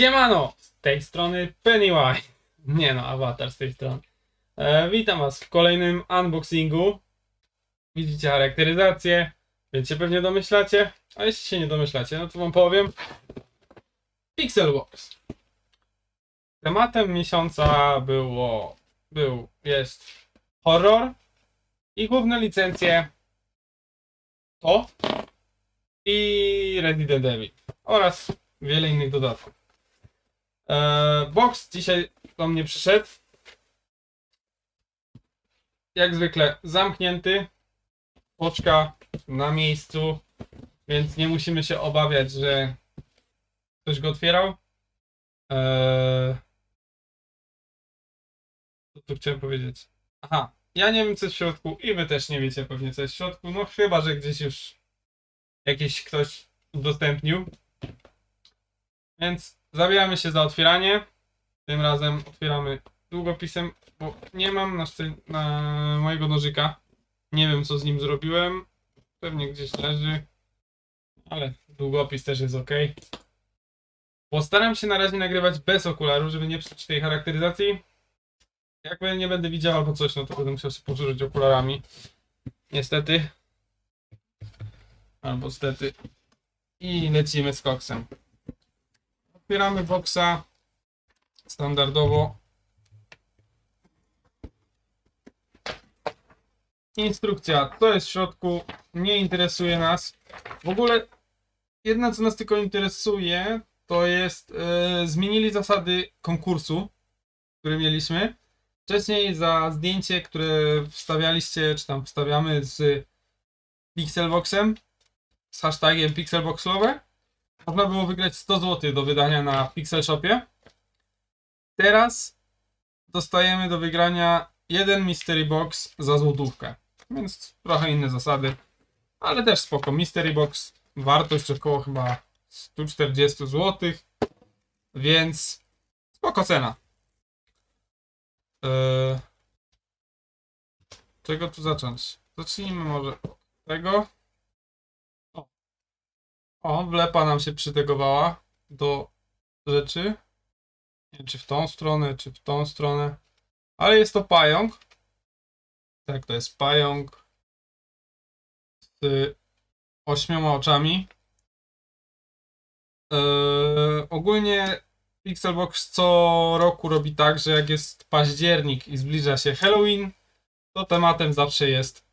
Siemano! Z tej strony Pennywise. Nie no, awatar z tej strony. E, witam was w kolejnym unboxingu. Widzicie charakteryzację, więc się pewnie domyślacie. A jeśli się nie domyślacie, no to wam powiem. Pixelbox. Tematem miesiąca było, był, jest horror i główne licencje to i Resident Evil oraz wiele innych dodatków. Eee, box dzisiaj do mnie przyszedł. Jak zwykle zamknięty. Poczka na miejscu, więc nie musimy się obawiać, że ktoś go otwierał. Eee, co tu chciałem powiedzieć? Aha, ja nie wiem co jest w środku i wy też nie wiecie pewnie co jest w środku, no chyba, że gdzieś już jakiś ktoś udostępnił. Więc zabieramy się za otwieranie. Tym razem otwieramy długopisem, bo nie mam na, na mojego nożyka. Nie wiem co z nim zrobiłem. Pewnie gdzieś leży. Ale długopis też jest ok. Postaram się na razie nagrywać bez okularu, żeby nie psuć tej charakteryzacji. Jak nie będę widział albo coś, no to będę musiał się posłużyć okularami. Niestety. Albo stety. I lecimy z koksem. Otwieramy boxa standardowo. Instrukcja, co jest w środku, nie interesuje nas. W ogóle, jedna co nas tylko interesuje, to jest, e, zmienili zasady konkursu, który mieliśmy. Wcześniej za zdjęcie, które wstawialiście, czy tam wstawiamy z Pixelboxem, z hashtagiem Pixelboxlowe, można było wygrać 100 zł do wydania na Pixel Shopie. Teraz dostajemy do wygrania jeden Mystery Box za złotówkę. Więc trochę inne zasady, ale też spoko. Mystery Box wartość około chyba 140 zł, więc spoko cena. Eee, czego tu zacząć? Zacznijmy może od tego. O, wlepa nam się przytegowała do rzeczy. Nie wiem, czy w tą stronę, czy w tą stronę. Ale jest to pająk. Tak, to jest pająk z ośmioma oczami. Eee, ogólnie Pixelbox co roku robi tak, że jak jest październik i zbliża się Halloween, to tematem zawsze jest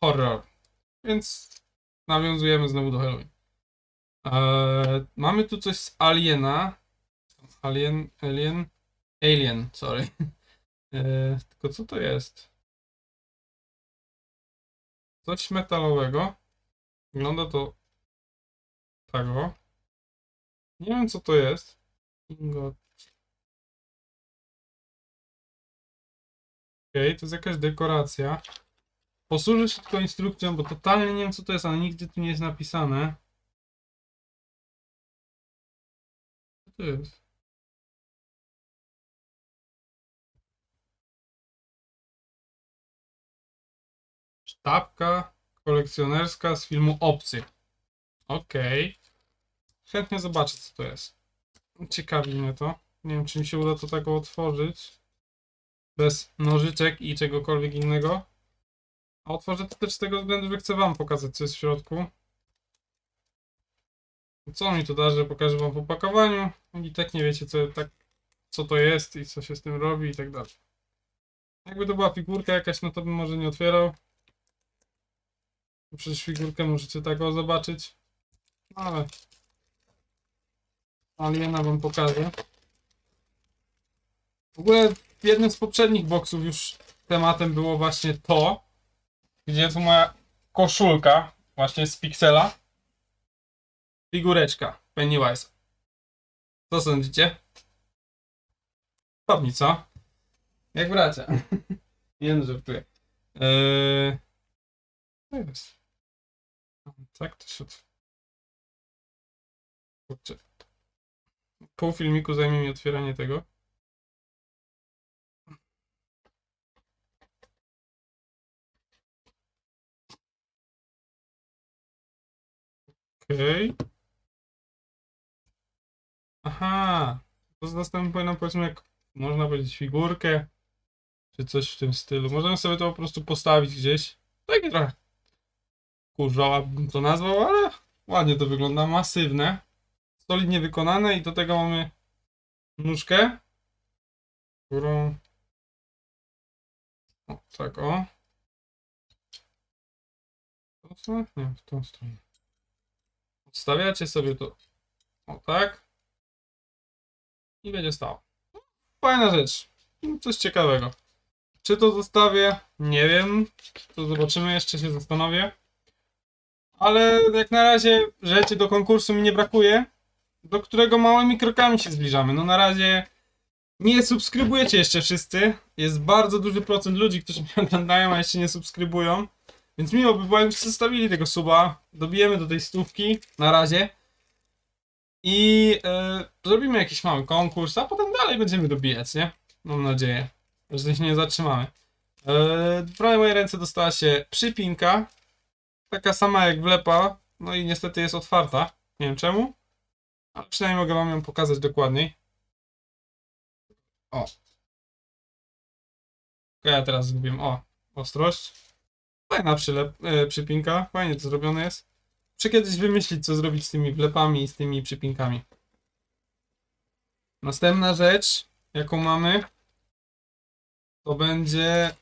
horror. Więc nawiązujemy znowu do Halloween. Eee, mamy tu coś z Aliena. Alien, Alien, Alien, sorry. Eee, tylko co to jest? Coś metalowego. Wygląda to tego. Nie wiem co to jest. Ingot. Okej, to jest jakaś dekoracja. Posłużę się tylko instrukcją, bo totalnie nie wiem co to jest, ale nigdzie tu nie jest napisane. Jest? Sztabka kolekcjonerska z filmu Obcy. Okej. Chętnie zobaczę, co to jest. Ciekawi mnie to. Nie wiem, czy mi się uda to tak otworzyć. Bez nożyczek i czegokolwiek innego. A otworzę to też z tego względu, że chcę Wam pokazać, co jest w środku. Co mi to da, że pokażę wam w opakowaniu i tak nie wiecie co, tak, co to jest i co się z tym robi i tak dalej. Jakby to była figurka jakaś, no to bym może nie otwierał. Przecież figurkę możecie tak o zobaczyć. Ale Aliena wam pokażę. W ogóle w jednym z poprzednich boxów już tematem było właśnie to, gdzie tu moja koszulka właśnie z Pixela figureczka Pennywise. Co sądzicie? Podobnie, co? Jak bracia. Nie no, żartuję. Eee... Jest? Tak to się... Kurczę. Pół filmiku zajmie mi otwieranie tego. Okej. Aha. To zastępuje nam powiedzmy jak można powiedzieć figurkę, czy coś w tym stylu. Możemy sobie to po prostu postawić gdzieś. Takie trochę kurzoła bym to nazwał, ale ładnie to wygląda, masywne, solidnie wykonane i do tego mamy nóżkę, którą o, tak o. Nie, w tą stronę. Odstawiacie sobie to o tak i będzie stało. Fajna rzecz. Coś ciekawego. Czy to zostawię? Nie wiem. To zobaczymy, jeszcze się zastanowię. Ale jak na razie rzeczy do konkursu mi nie brakuje, do którego małymi krokami się zbliżamy. No na razie nie subskrybujecie jeszcze wszyscy. Jest bardzo duży procent ludzi, którzy mnie oglądają, a jeszcze nie subskrybują. Więc miło by było, jakbyście zostawili tego suba. Dobijemy do tej stówki na razie. I e, zrobimy jakiś mały konkurs, a potem dalej będziemy dobijać, nie? Mam nadzieję, że się nie zatrzymamy. E, w prawej mojej ręce dostała się przypinka. Taka sama jak wlepa. No i niestety jest otwarta. Nie wiem czemu. Ale przynajmniej mogę wam ją pokazać dokładniej. O. Ja teraz zgubiłem. O, ostrość. Fajna przylep, e, przypinka. Fajnie to zrobione jest. Muszę kiedyś wymyślić, co zrobić z tymi wlepami i z tymi przypinkami. Następna rzecz, jaką mamy, to będzie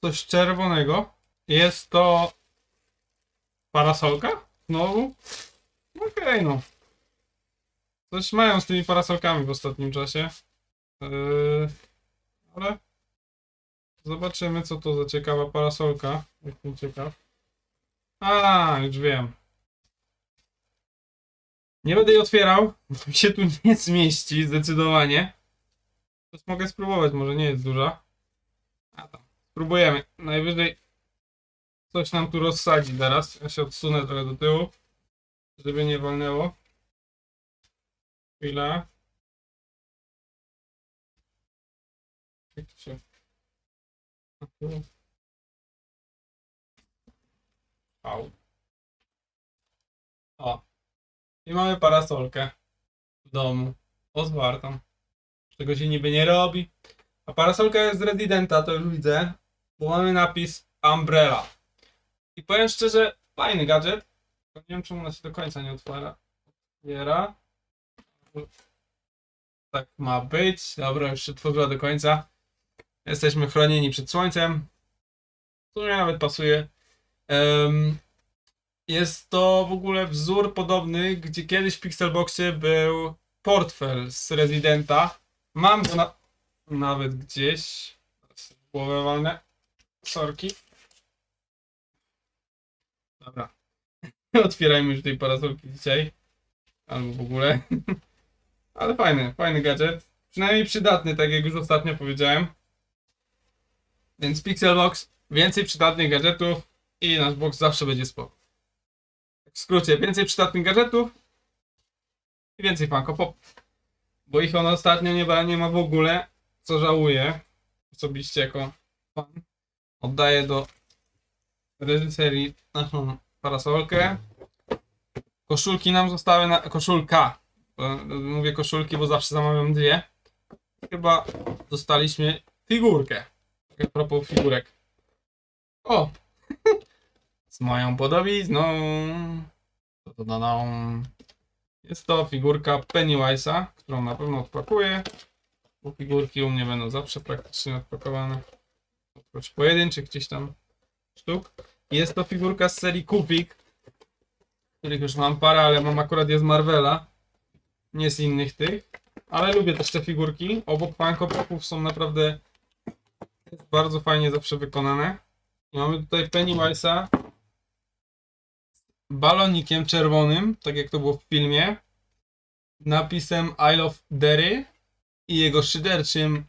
coś czerwonego. Jest to parasolka? Znowu? Okej, no. Coś mają z tymi parasolkami w ostatnim czasie. Yy, ale zobaczymy, co to za ciekawa parasolka. Jestem ciekaw. A, już wiem. Nie będę jej otwierał, bo mi się tu nie zmieści zdecydowanie. To mogę spróbować, może nie jest duża. A tam, spróbujemy. Najwyżej coś nam tu rozsadzi teraz. Ja się odsunę trochę do tyłu, żeby nie walnęło. Chwila. Jak to się... O. I mamy parasolkę w domu. Otwartą. Czego się niby nie robi. A parasolka jest z Residenta, to już widzę. Bo mamy napis Umbrella. I powiem szczerze, fajny gadżet. Tylko nie wiem czemu ona się do końca nie otwiera. Otwiera. Tak ma być. Dobra, już się otworzyła do końca. Jesteśmy chronieni przed słońcem. To mi nawet pasuje. Jest to w ogóle wzór podobny, gdzie kiedyś w Pixelboxie był portfel z Residenta. Mam go na... nawet gdzieś. Głowę walnę. Sorki. Dobra. Otwierajmy już tej parasolki dzisiaj. Albo w ogóle. Ale fajny, fajny gadżet. Przynajmniej przydatny, tak jak już ostatnio powiedziałem. Więc Pixelbox, więcej przydatnych gadżetów i nasz box zawsze będzie spoko. W skrócie, więcej przydatnych gadżetów i więcej Funko Pop. Bo ich on ostatnio nie ma, nie ma w ogóle, co żałuję. Osobiście jako fan. Oddaję do reżyserii naszą parasolkę. Koszulki nam zostały na... koszulka. Bo Mówię koszulki, bo zawsze zamawiam dwie. Chyba dostaliśmy figurkę. A propos figurek. O! Z moją podobizną. Jest to figurka Pennywise'a, którą na pewno odpakuję. Bo figurki u mnie będą zawsze praktycznie odpakowane. Oprócz pojedynczych gdzieś tam sztuk. Jest to figurka z serii Kupik, których już mam parę, ale mam akurat je z Marvela. Nie z innych tych. Ale lubię też te figurki. Obok Funko Popów są naprawdę bardzo fajnie zawsze wykonane. I mamy tutaj Pennywise'a balonikiem czerwonym, tak jak to było w filmie, napisem I love Derry i jego szyderczym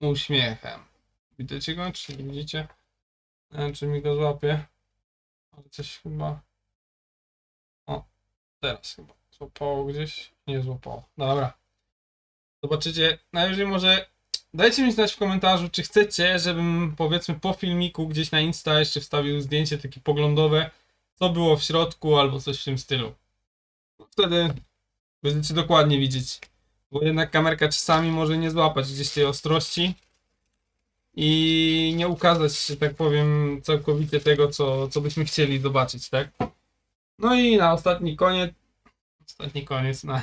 uśmiechem. Widzicie go? Czy widzicie? Nie wiem, czy mi go złapie. Ale coś chyba... O, teraz chyba. Złapało gdzieś? Nie złapało. Dobra. Zobaczycie. Najwyżej może Dajcie mi znać w komentarzu, czy chcecie, żebym powiedzmy po filmiku gdzieś na Insta jeszcze wstawił zdjęcie takie poglądowe, co było w środku albo coś w tym stylu. Wtedy będziecie dokładnie widzieć Bo jednak kamerka czasami może nie złapać gdzieś tej ostrości i nie ukazać, że tak powiem, całkowicie tego, co, co byśmy chcieli zobaczyć, tak? No i na ostatni koniec, ostatni koniec, na,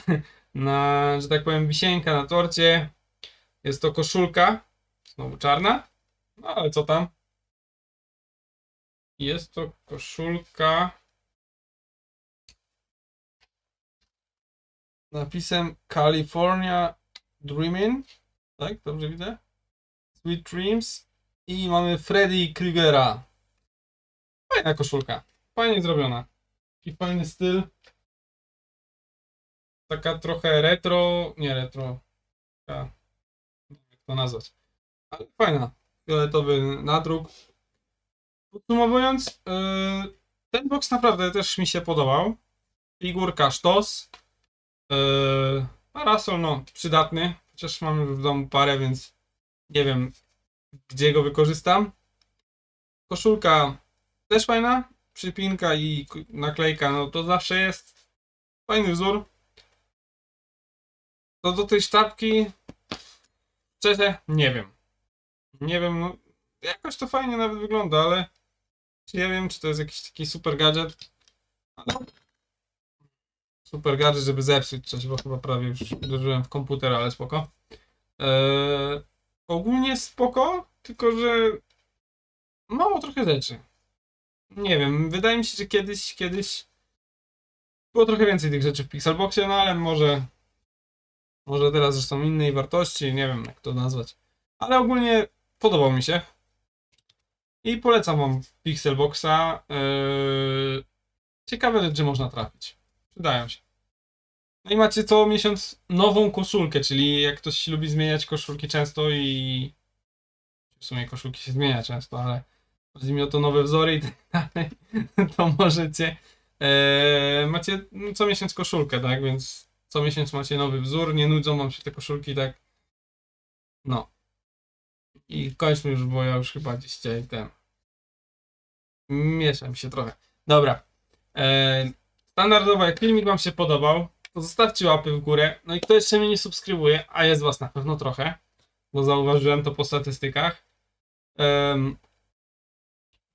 na, że tak powiem, wisienka na torcie jest to koszulka, znowu czarna, no ale co tam? Jest to koszulka napisem California Dreaming, tak? Dobrze widzę? Sweet Dreams i mamy Freddy Krugera. Fajna koszulka, fajnie zrobiona. I fajny styl. Taka trochę retro, nie retro, taka, jak to nazwać, ale fajna. Fioletowy nadruk. Podsumowując, yy, ten box naprawdę też mi się podobał. Figurka sztos. Yy, parasol, no, przydatny. Chociaż mam już w domu parę, więc nie wiem, gdzie go wykorzystam. Koszulka też fajna. Przypinka i naklejka, no to zawsze jest fajny wzór. To do tej sztabki, szczerze, nie wiem. Nie wiem, no, jakoś to fajnie nawet wygląda, ale czy ja wiem, czy to jest jakiś taki super gadżet. Ale super gadżet, żeby zepsuć coś, bo chyba prawie już uderzyłem w komputer, ale spoko. Eee, ogólnie spoko, tylko że mało trochę rzeczy. Nie wiem, wydaje mi się, że kiedyś, kiedyś było trochę więcej tych rzeczy w Pixelboxie, no ale może może teraz już są innej wartości, nie wiem jak to nazwać. Ale ogólnie podobał mi się. I polecam wam Pixelboxa. Eee, ciekawe rzeczy można trafić. Przydają się. No i macie co miesiąc nową koszulkę, czyli jak ktoś lubi zmieniać koszulki często i w sumie koszulki się zmienia często, ale chodzi mi o to nowe wzory i tak dalej, to możecie eee, macie co miesiąc koszulkę, tak, więc co miesiąc macie nowy wzór, nie nudzą wam się te koszulki tak no i kończmy już, bo ja już chyba gdzieś ten mieszam się trochę. Dobra. Eee, standardowo, jak filmik Wam się podobał, to zostawcie łapy w górę. No i kto jeszcze mnie nie subskrybuje, a jest Was na pewno trochę, bo zauważyłem to po statystykach,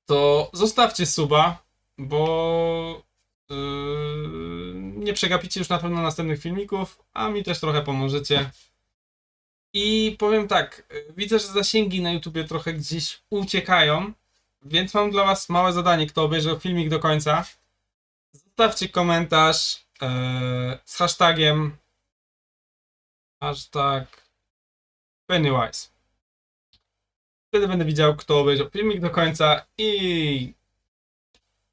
to zostawcie suba, bo yy, nie przegapicie już na pewno następnych filmików, a mi też trochę pomożecie. I powiem tak, widzę, że zasięgi na YouTubie trochę gdzieś uciekają, więc mam dla Was małe zadanie, kto obejrzał filmik do końca. Zostawcie komentarz e, z hashtagiem hashtag Pennywise. Wtedy będę widział, kto obejrzał filmik do końca i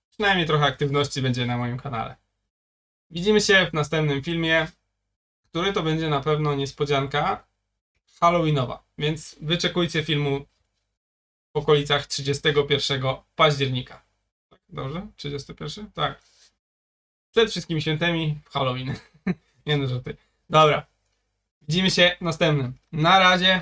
przynajmniej trochę aktywności będzie na moim kanale. Widzimy się w następnym filmie, który to będzie na pewno niespodzianka Halloweenowa, więc wyczekujcie filmu w okolicach 31 października. Tak, dobrze? 31? Tak. Przed wszystkimi świętami Halloween. Nie no, żarty. Dobra. Widzimy się następnym. Na razie.